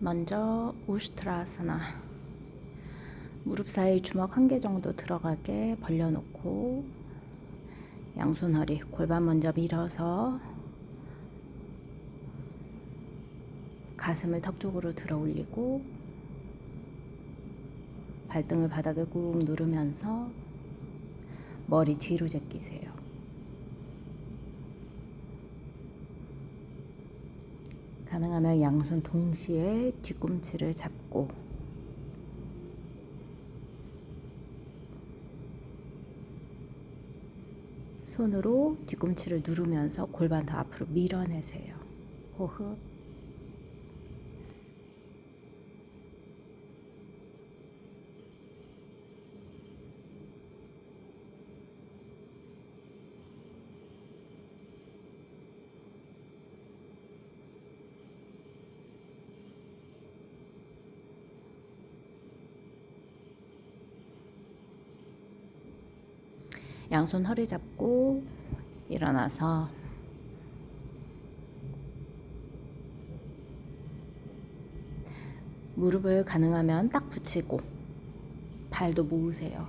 먼저 우슈트라사나 무릎 사이 주먹 한 개 정도 들어가게 벌려놓고 양손 허리 골반 먼저 밀어서 가슴을 턱 쪽으로 들어 올리고 발등을 바닥에 꾹 누르면서 머리 뒤로 제끼세요. 가능하면 양손 동시에 뒤꿈치를 잡고 손으로 뒤꿈치를 누르면서 골반 더 앞으로 밀어내세요. 호흡. 양손 허리 잡고 일어나서 무릎을 가능하면 딱 붙이고 발도 모으세요.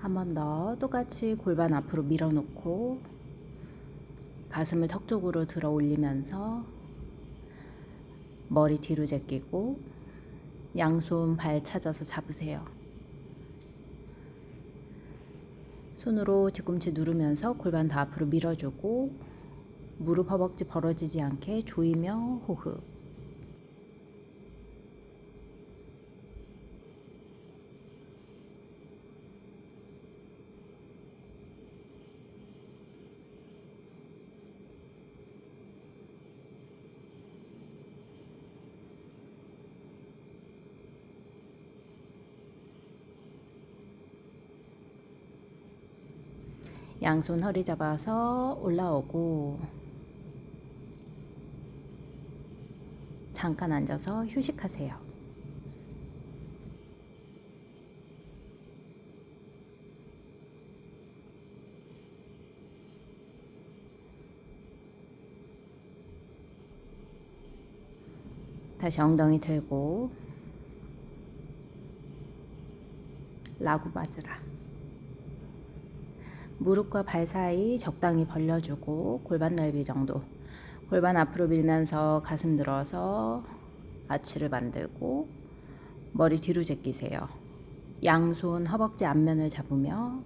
한 번 더 똑같이 골반 앞으로 밀어놓고 가슴을 턱 쪽으로 들어 올리면서 머리 뒤로 제끼고 양손 발 찾아서 잡으세요. 손으로 뒤꿈치 누르면서 골반 더 앞으로 밀어주고 무릎 허벅지 벌어지지 않게 조이며 호흡. 양손 허리 잡아서 올라오고 잠깐 앉아서 휴식하세요. 다시 엉덩이 들고 라구바즈라 무릎과 발 사이 적당히 벌려주고 골반 넓이 정도 골반 앞으로 밀면서 가슴 들어서 아치를 만들고 머리 뒤로 제끼세요. 양손 허벅지 앞면을 잡으며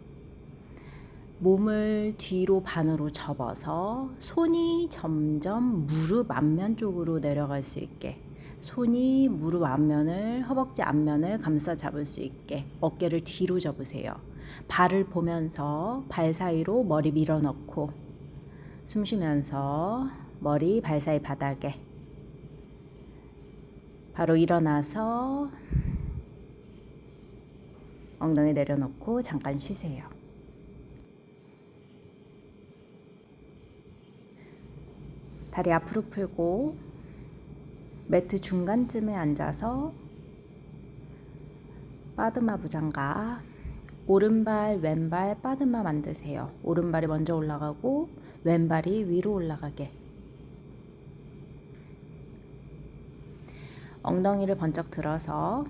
몸을 뒤로 반으로 접어서 손이 점점 무릎 앞면 쪽으로 내려갈 수 있게 손이 무릎 앞면을 허벅지 앞면을 감싸 잡을 수 있게 어깨를 뒤로 접으세요. 발을 보면서 발 사이로 머리 밀어 넣고 숨 쉬면서 머리 발 사이 바닥에 바로 일어나서 엉덩이 내려놓고 잠깐 쉬세요. 다리 앞으로 풀고 매트 중간쯤에 앉아서 빠드마 부장과 오른발, 왼발 빠드마 만드세요. 오른발이 먼저 올라가고 왼발이 위로 올라가게. 엉덩이를 번쩍 들어서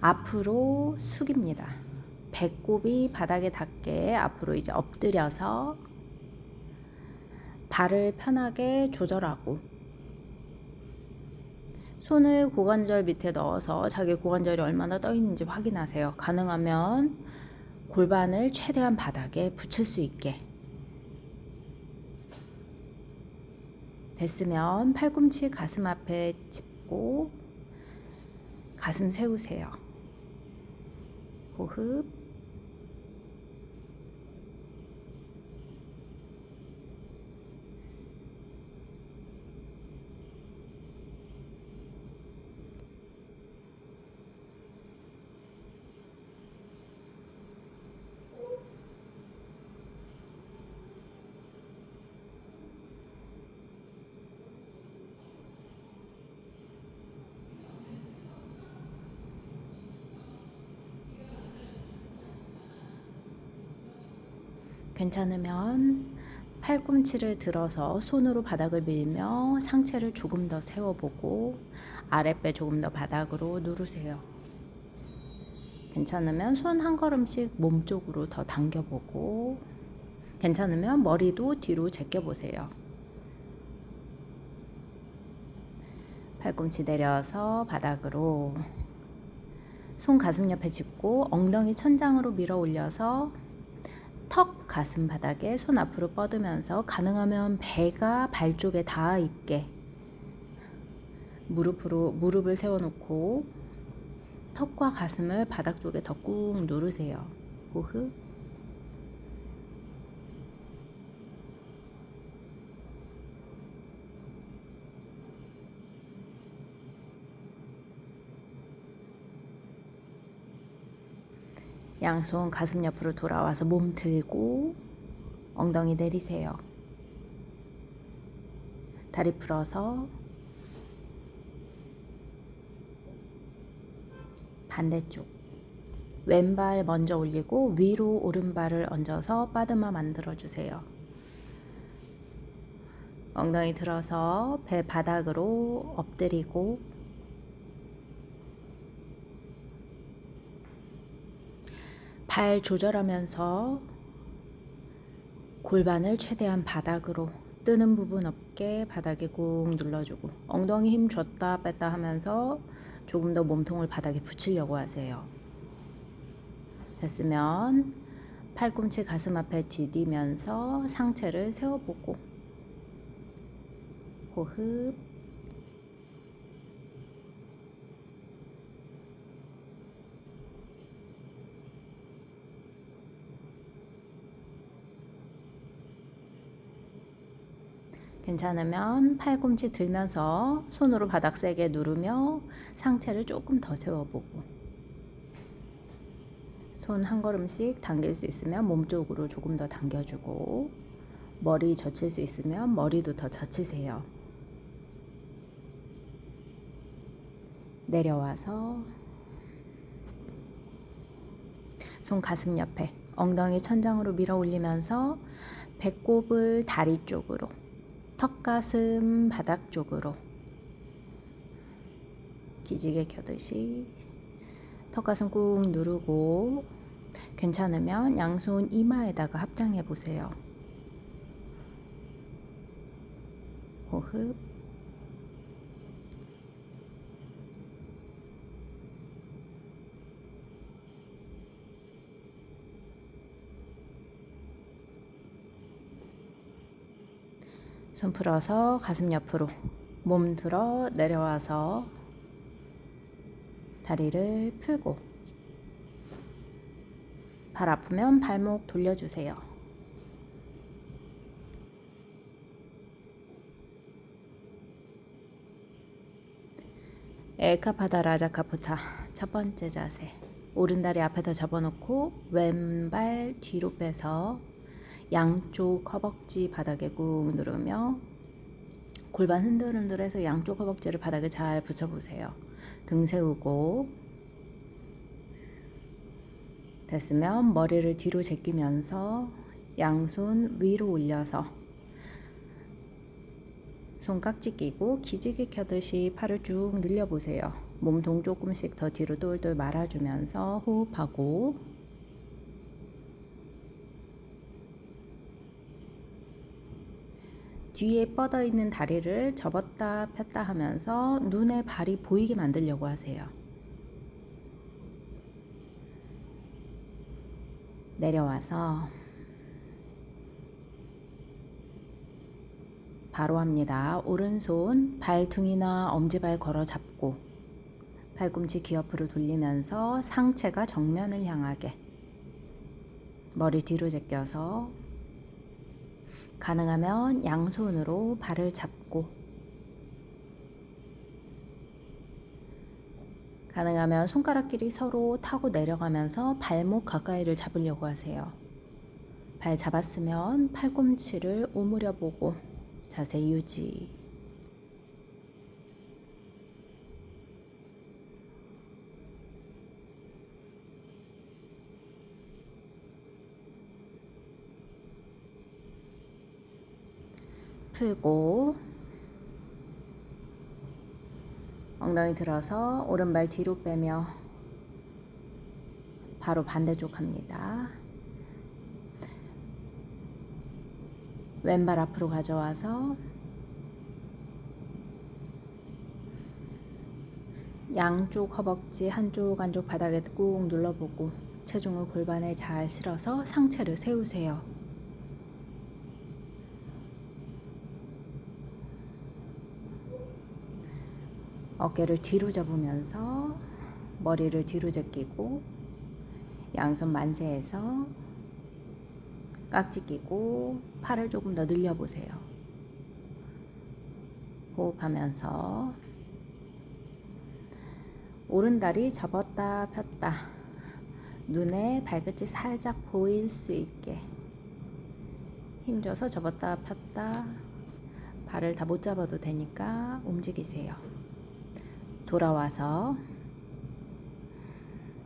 앞으로 숙입니다. 배꼽이 바닥에 닿게 앞으로 이제 엎드려서 발을 편하게 조절하고 손을 고관절 밑에 넣어서 자기 고관절이 얼마나 떠 있는지 확인하세요. 가능하면 골반을 최대한 바닥에 붙일 수 있게. 됐으면 팔꿈치 가슴 앞에 짚고 가슴 세우세요. 호흡. 괜찮으면 팔꿈치를 들어서 손으로 바닥을 밀며 상체를 조금 더 세워보고 아랫배 조금 더 바닥으로 누르세요. 괜찮으면 손 한 걸음씩 몸 쪽으로 더 당겨보고 괜찮으면 머리도 뒤로 제껴보세요. 팔꿈치 내려서 바닥으로 손 가슴 옆에 짚고 엉덩이 천장으로 밀어 올려서 턱 가슴 바닥에 손 앞으로 뻗으면서 가능하면 배가 발 쪽에 닿아 있게 무릎으로 무릎을 세워 놓고 턱과 가슴을 바닥 쪽에 더 꾹 누르세요. 호흡. 양손 가슴 옆으로 돌아와서 몸 들고 엉덩이 내리세요. 다리 풀어서 반대쪽 왼발 먼저 올리고 위로 오른발을 얹어서 빠드마 만들어 주세요. 엉덩이 들어서 배 바닥으로 엎드리고 발 조절하면서 골반을 최대한 바닥으로 뜨는 부분 없게 바닥에 꾹 눌러주고 엉덩이 힘 줬다 뺐다 하면서 조금 더 몸통을 바닥에 붙이려고 하세요. 됐으면 팔꿈치 가슴 앞에 디디면서 상체를 세워보고 호흡 괜찮으면 팔꿈치 들면서 손으로 바닥 세게 누르며 상체를 조금 더 세워보고 손 한 걸음씩 당길 수 있으면 몸 쪽으로 조금 더 당겨주고 머리 젖힐 수 있으면 머리도 더 젖히세요. 내려와서 손 가슴 옆에 엉덩이 천장으로 밀어 올리면서 배꼽을 다리 쪽으로 턱가슴 바닥 쪽으로 기지개 켜듯이 턱가슴 꾹 누르고 괜찮으면 양손 이마에다가 합장해 보세요. 호흡 손 풀어서 가슴 옆으로 몸 들어 내려와서 다리를 풀고 발 아프면 발목 돌려주세요. 에카파다 라자카푸타 첫 번째 자세 오른 다리 앞에다 접어놓고 왼발 뒤로 빼서 양쪽 허벅지 바닥에 꾹 누르며 골반 흔들흔들해서 양쪽 허벅지를 바닥에 잘 붙여보세요. 등 세우고 됐으면 머리를 뒤로 제끼면서 양손 위로 올려서 손깍지 끼고 기지개 켜듯이 팔을 쭉 늘려보세요. 몸통 조금씩 더 뒤로 똘똘 말아주면서 호흡하고 뒤에 뻗어 있는 다리를 접었다 폈다 하면서 눈에 발이 보이게 만들려고 하세요. 내려와서 바로 합니다. 오른손 발등이나 엄지발 걸어 잡고 팔꿈치 귀 옆으로 돌리면서 상체가 정면을 향하게 머리 뒤로 제껴서 가능하면 양손으로 발을 잡고 가능하면 손가락끼리 서로 타고 내려가면서 발목 가까이를 잡으려고 하세요. 발 잡았으면 팔꿈치를 오므려 보고 자세 유지. 풀고 엉덩이 들어서 오른발 뒤로 빼며 바로 반대쪽 합니다. 왼발 앞으로 가져와서 양쪽 허벅지 한쪽 안쪽 바닥에 꾹 눌러보고 체중을 골반에 잘 실어서 상체를 세우세요. 어깨를 뒤로 접으면서 머리를 뒤로 제끼고 양손 만세해서 깍지 끼고 팔을 조금 더 늘려보세요. 호흡하면서 오른다리 접었다 폈다 눈에 발끝이 살짝 보일 수 있게 힘줘서 접었다 폈다 발을 다 못 잡아도 되니까 움직이세요. 돌아와서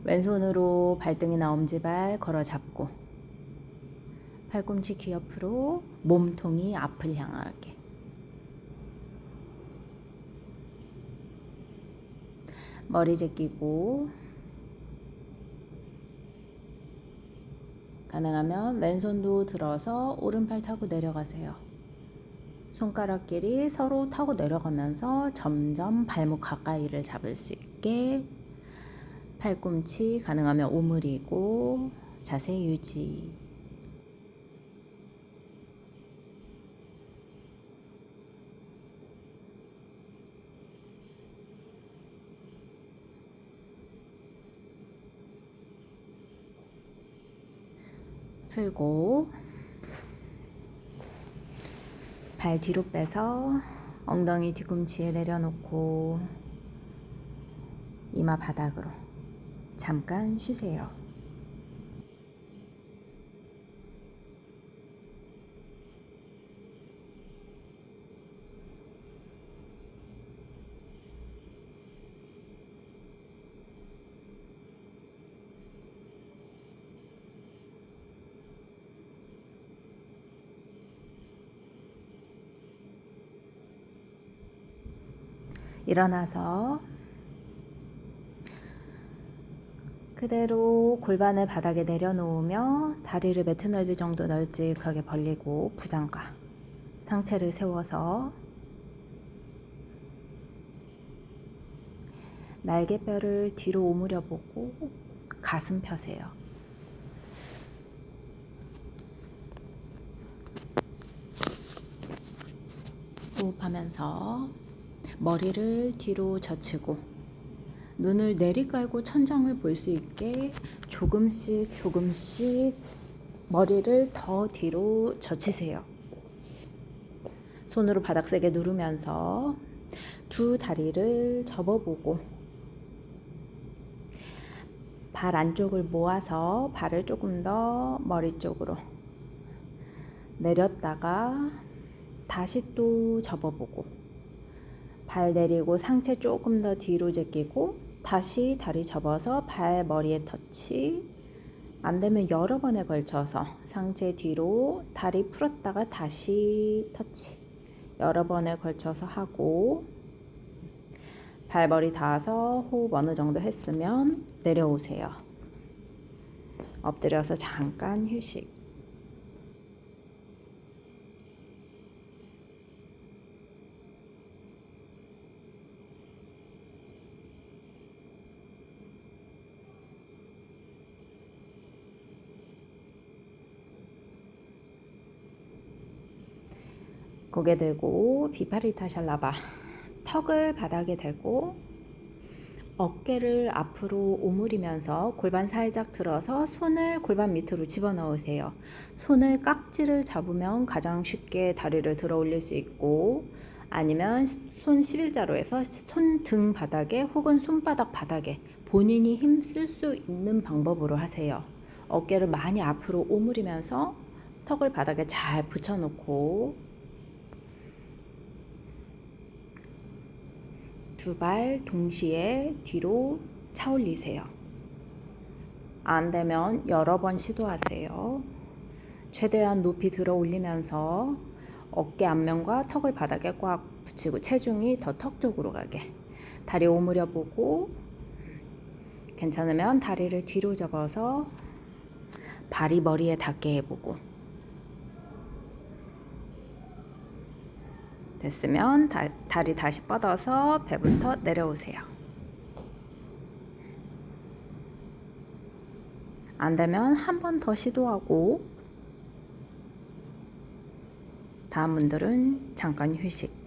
왼손으로 발등이나 엄지발 걸어 잡고 팔꿈치 귀 옆으로 몸통이 앞을 향하게 머리 제끼고 가능하면 왼손도 들어서 오른팔 타고 내려가세요. 손가락끼리 서로 타고 내려가면서 점점 발목 가까이를 잡을 수 있게 팔꿈치 가능하면 오므리고 자세 유지. 풀고 발 뒤로 빼서 엉덩이 뒤꿈치에 내려놓고 이마 바닥으로 잠깐 쉬세요. 일어나서 그대로 골반을 바닥에 내려놓으며 다리를 매트 넓이 정도 널찍하게 벌리고 부장가 상체를 세워서 날개뼈를 뒤로 오므려 보고 가슴 펴세요. 호흡하면서 머리를 뒤로 젖히고 눈을 내리깔고 천장을 볼 수 있게 조금씩 조금씩 머리를 더 뒤로 젖히세요. 손으로 바닥 세게 누르면서 두 다리를 접어보고 발 안쪽을 모아서 발을 조금 더 머리 쪽으로 내렸다가 다시 또 접어보고 발 내리고 상체 조금 더 뒤로 제끼고 다시 다리 접어서 발 머리에 터치 안 되면 여러 번에 걸쳐서 상체 뒤로 다리 풀었다가 다시 터치 여러 번에 걸쳐서 하고 발머리 닿아서 호흡 어느 정도 했으면 내려오세요. 엎드려서 잠깐 휴식. 고개 들고 비파리타 샬라바 턱을 바닥에 대고 어깨를 앞으로 오므리면서 골반 살짝 들어서 손을 골반 밑으로 집어넣으세요. 손을 깍지를 잡으면 가장 쉽게 다리를 들어 올릴 수 있고 아니면 손 11자로 해서 손등 바닥에 혹은 손바닥 바닥에 본인이 힘 쓸 수 있는 방법으로 하세요. 어깨를 많이 앞으로 오므리면서 턱을 바닥에 잘 붙여놓고 두 발 동시에 뒤로 차 올리세요. 안 되면 여러 번 시도하세요. 최대한 높이 들어 올리면서 어깨 앞면과 턱을 바닥에 꽉 붙이고 체중이 더 턱 쪽으로 가게. 다리 오므려 보고 괜찮으면 다리를 뒤로 접어서 발이 머리에 닿게 해보고 됐으면 다, 다리 다시 뻗어서 배부터 내려오세요. 안 되면 한 번 더 시도하고 다음 분들은 잠깐 휴식.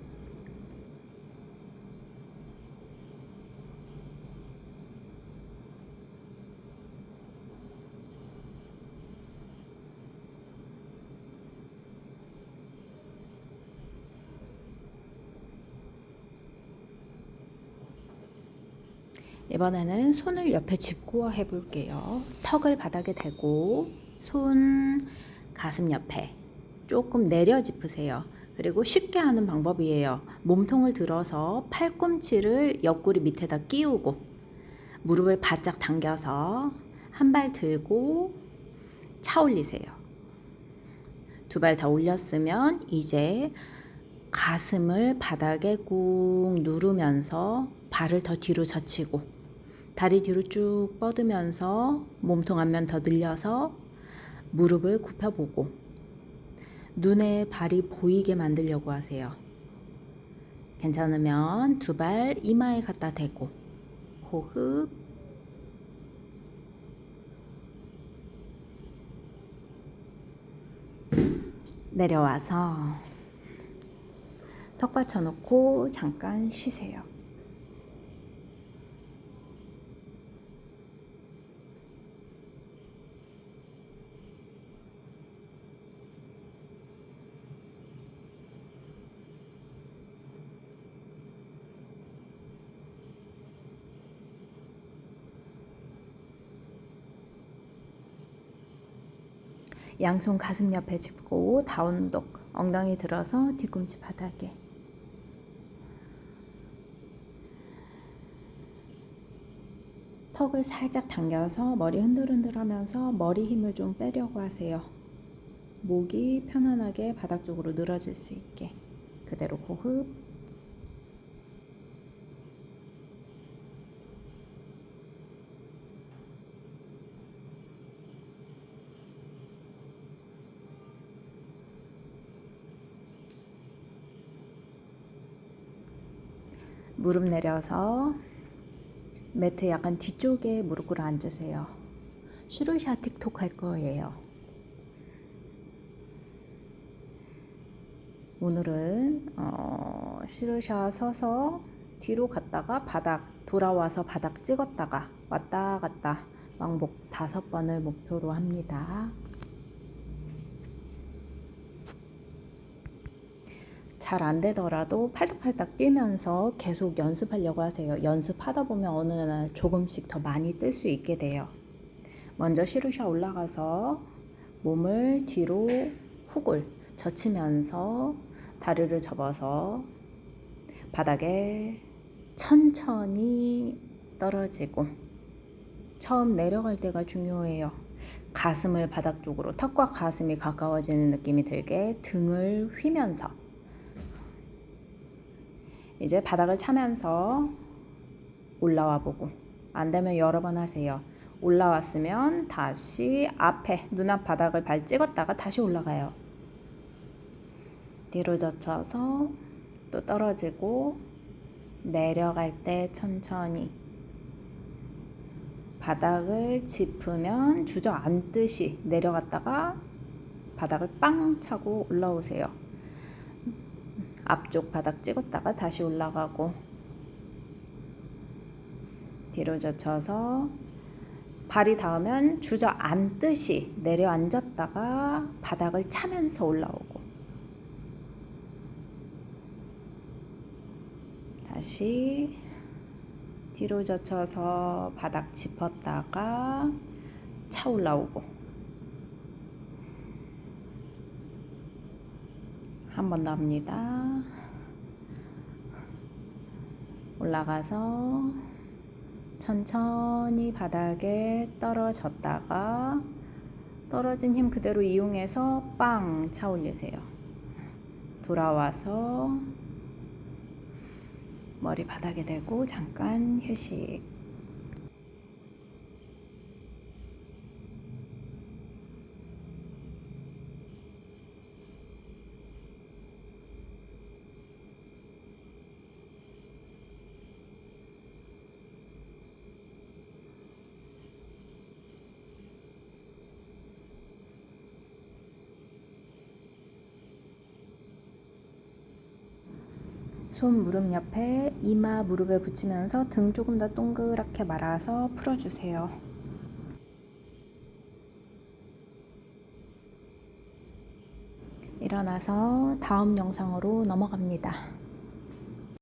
이번에는 손을 옆에 짚고 해볼게요. 턱을 바닥에 대고 손 가슴 옆에 조금 내려 짚으세요. 그리고 쉽게 하는 방법이에요. 몸통을 들어서 팔꿈치를 옆구리 밑에다 끼우고 무릎을 바짝 당겨서 한 발 들고 차 올리세요. 두 발 다 올렸으면 이제 가슴을 바닥에 꾹 누르면서 발을 더 뒤로 젖히고 다리 뒤로 쭉 뻗으면서 몸통 앞면 더 늘려서 무릎을 굽혀보고 눈에 발이 보이게 만들려고 하세요. 괜찮으면 두 발 이마에 갖다 대고 호흡 내려와서 턱 받쳐놓고 잠깐 쉬세요. 양손 가슴 옆에 짚고 다운독 엉덩이 들어서 뒤꿈치 바닥에. 턱을 살짝 당겨서 머리 흔들흔들 하면서 머리 힘을 좀 빼려고 하세요. 목이 편안하게 바닥 쪽으로 늘어질 수 있게. 그대로 호흡 무릎 내려서 매트 약간 뒤쪽에 무릎으로 앉으세요. 슈루샤 틱톡 할 거예요. 오늘은 어, 슈루샤 서서 뒤로 갔다가 바닥 돌아와서 바닥 찍었다가 왔다 갔다 왕복 다섯 번을 목표로 합니다. 잘 안 되더라도 팔딱팔딱 뛰면서 계속 연습하려고 하세요. 연습하다 보면 어느 날 조금씩 더 많이 뜰 수 있게 돼요. 먼저 시루샤 올라가서 몸을 뒤로 훅을 젖히면서 다리를 접어서 바닥에 천천히 떨어지고 처음 내려갈 때가 중요해요. 가슴을 바닥 쪽으로 턱과 가슴이 가까워지는 느낌이 들게 등을 휘면서 이제 바닥을 차면서 올라와 보고 안 되면 여러 번 하세요. 올라왔으면 다시 앞에 눈앞 바닥을 발 찍었다가 다시 올라가요. 뒤로 젖혀서 또 떨어지고 내려갈 때 천천히 바닥을 짚으면 주저앉듯이 내려갔다가 바닥을 빵 차고 올라오세요. 앞쪽 바닥 찍었다가 다시 올라가고 뒤로 젖혀서 발이 닿으면 주저앉듯이 내려앉았다가 바닥을 차면서 올라오고 다시 뒤로 젖혀서 바닥 짚었다가 차 올라오고 합니다. 올라가서 천천히 바닥에 떨어졌다가 떨어진 힘 그대로 이용해서 빵 차 올리세요. 돌아와서 머리 바닥에 대고 잠깐 휴식. 손 무릎 옆에 이마 무릎에 붙이면서 등 조금 더 동그랗게 말아서 풀어주세요. 일어나서 다음 영상으로 넘어갑니다.